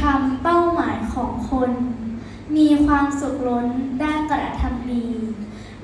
ธรรมเป้าหมายของคน มีความสุขล้นได้กระทำดี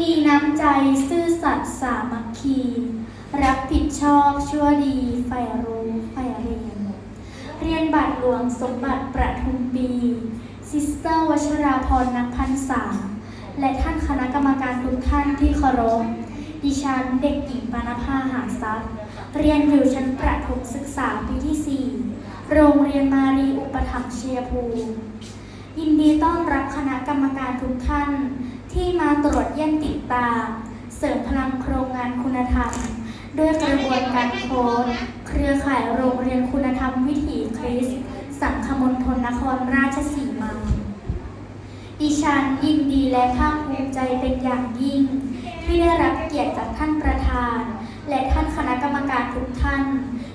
มีน้ำใจซื่อสัตย์สามัคคี รับผิดชอบชั่วดีใฝ่รู้ใฝ่เรียน เรียนบาทหลวงสมบัติประทุมปีซิสเตอร์วัชราพรนักพันษาและท่านคณะกรรมการทุกท่านที่เคารพ ดิฉันเด็กหญิงปานภาหาทรัพย์ เรียนอยู่ชั้นประถมศึกษาปีที่ 4 โรงเรียนมารีอุปถัมภ์เชียภูมิยินดีต้อนรับคณะกรรมการทุกท่าน ที่มาตรวจเยี่ยมติดตาม เสริมพลังโครงงานคุณธรรม ด้วยกระบวนการโค้ดเครือข่ายโรงเรียนคุณธรรมวิถีคริสสังคมณฑลนครราชสีมาดิฉันยินดีและภาคภูมิใจเป็นอย่างยิ่ง ที่ได้รับเกียรติจากท่านประธาน และท่านคณะกรรมการทุกท่าน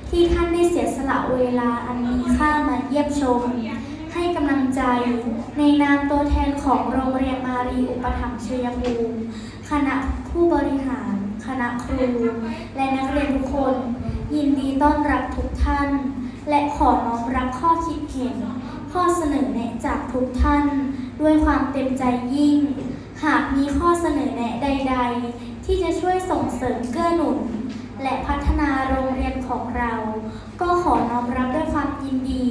ที่ท่านได้เสียสละเวลาอันมีค่ามาเยี่ยมชม ให้กำลังใจในนามตัวแทนของโรงเรียนมารีอุปถัมภ์ชัยภูมิคณะผู้บริหาร คณะครู และนักเรียนทุกคน ยินดีต้อนรับทุกท่าน และขอน้อมรับข้อคิดเห็น ข้อเสนอแนะจากทุกท่าน ด้วยความเต็มใจยิ่ง หากมีข้อเสนอแนะใด ๆ ที่จะช่วยส่งเสริมเกื้อหนุน และพัฒนาโรงเรียนของเรา ก็ขอน้อมรับด้วยความยินดี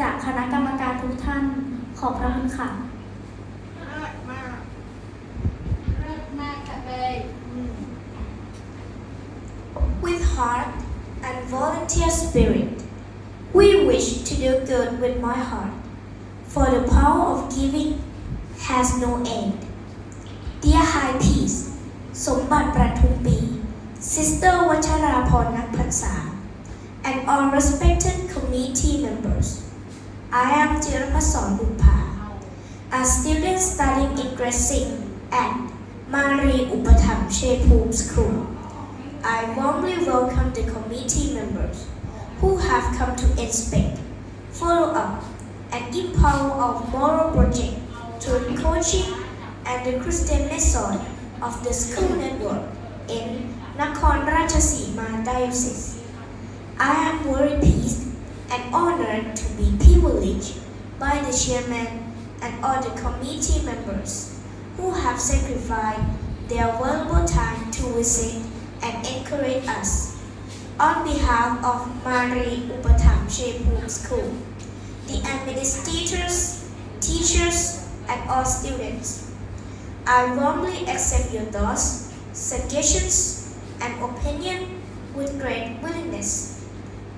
จากคณะกรรมการทุกท่าน ขอบพระคุณค่ะมากมากเลิศมากค่ะเบย With heart and volunteer spirit, we wish to do good with my heart, for the power of giving has no end. Dear High Peace สมบัติประทุมปี Sister Vacharapon Nakpatsa, and all respected committee members. I am Thirapason Bupa, a student studying in grade at Mari Upatham Shepum School. I warmly welcome the committee members who have come to inspect, follow up, and empower our moral project through coaching and the Christian method of the school network in Nakhon Ratchasima Diocese. I am very pleased and honored to be privileged by the chairman and all the committee members who have sacrificed their valuable time to visit and encourage us. On behalf of Mari Upatham Shepum School, the administrators, teachers, and all students, I warmly accept your thoughts, suggestions, and opinion with great willingness.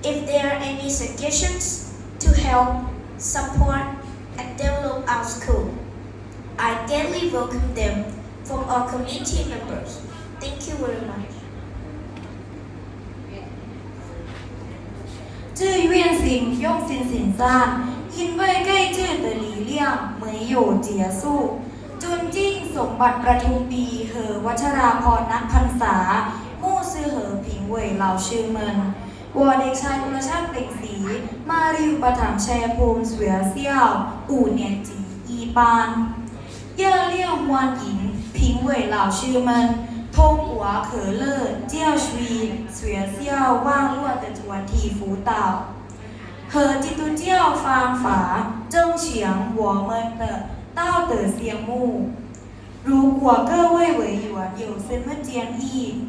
If there are any suggestions to help, support, and develop our school, I gladly welcome them from our community members. Thank you very much. Chư Nguyên Sinh Yong Sin Sin San, In Vơi Cây Chư Tờ Lý Liang, Mới Yổ Chìa Su, จุนจิ้งสมบัติประทุมปีเหอวัชราพรนักพันษา เหอผิงเว่ยเหล่าชื่อเมินวอเด็กชายกุลชาติเปล่งสี มาริวประถามแชร์ภูมิเสือเซี่ยว อู่เนียนจีอีปานเย่อเลี่ยวมวนหญิง ผิงเว่ยเหล่าชื่อเมินทงหัวเขอเลอเจี้ยวชวีเสือเซี่ยวว่างลั่วแต่จวนทีฟูเต่า 和基督教方法增强我们的道德项目。如果各位委员有什么建议，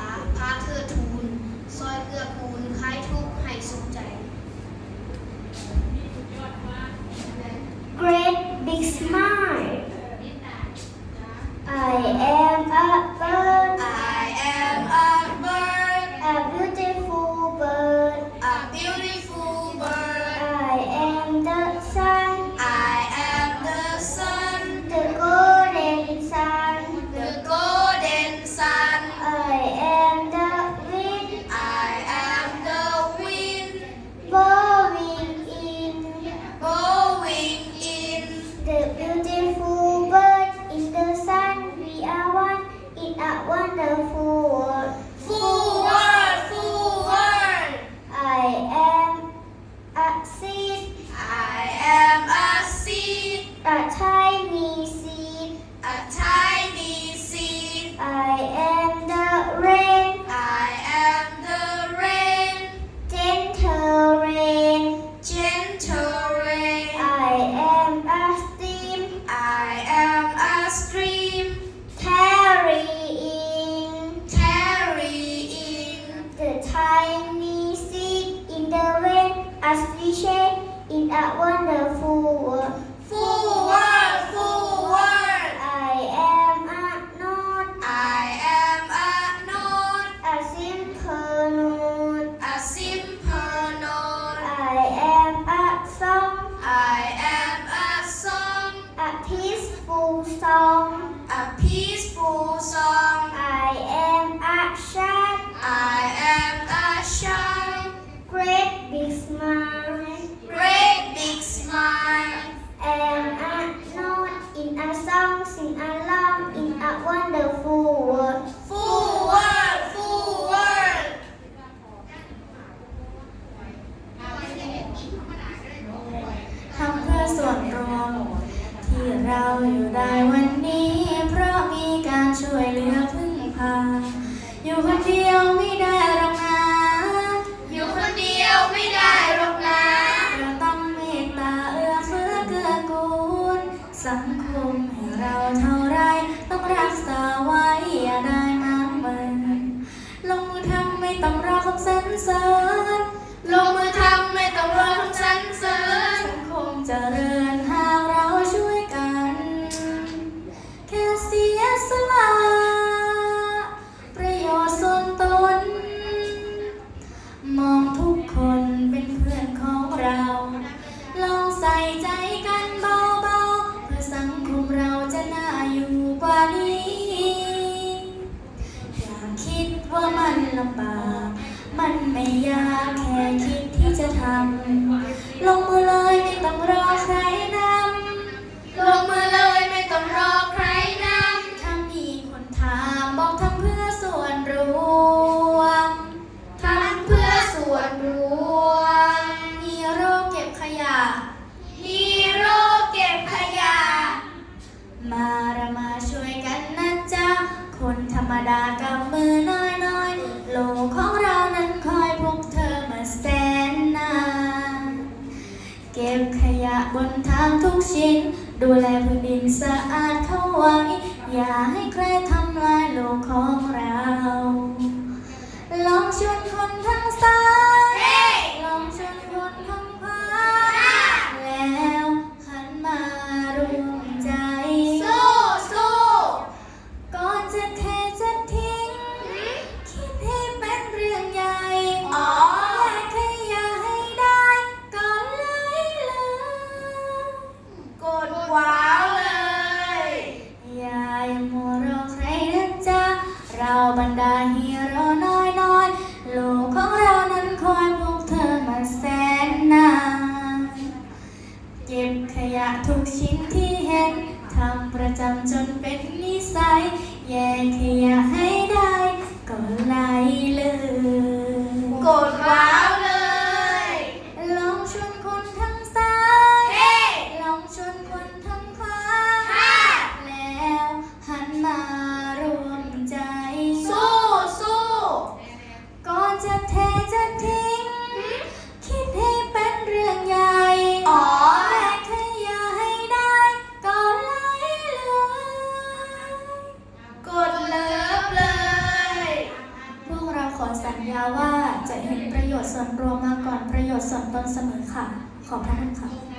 as we share in a wonderful world. Full song, sing along in a wonderful world. Full world, full world. ทำเพื่อส่วนรวมที่เราอยู่ได้วันนี้ เพราะมีการช่วยเหลือพึ่งพาอยู่คนเดียว friends นทางทุกชิ้น ดูแลพื้นดินสะอาดเข้าไว้ อย่าให้ใครทำลายโลกของเรา ลองชวนคนทั้งสาย คอยพวกเธอมาแสนนานเก็บขยะทุกชิ้นที่เห็นทำประจำจนเป็นนิสัย แยกขยะให้ได้ก็ไหลเลยกดว้าวเลย ลองชวนคนทั้ง ส่วรวมมาก่อนประโยชน์ส่วนตนเสมอค่ะ ขอบพระคุณค่ะ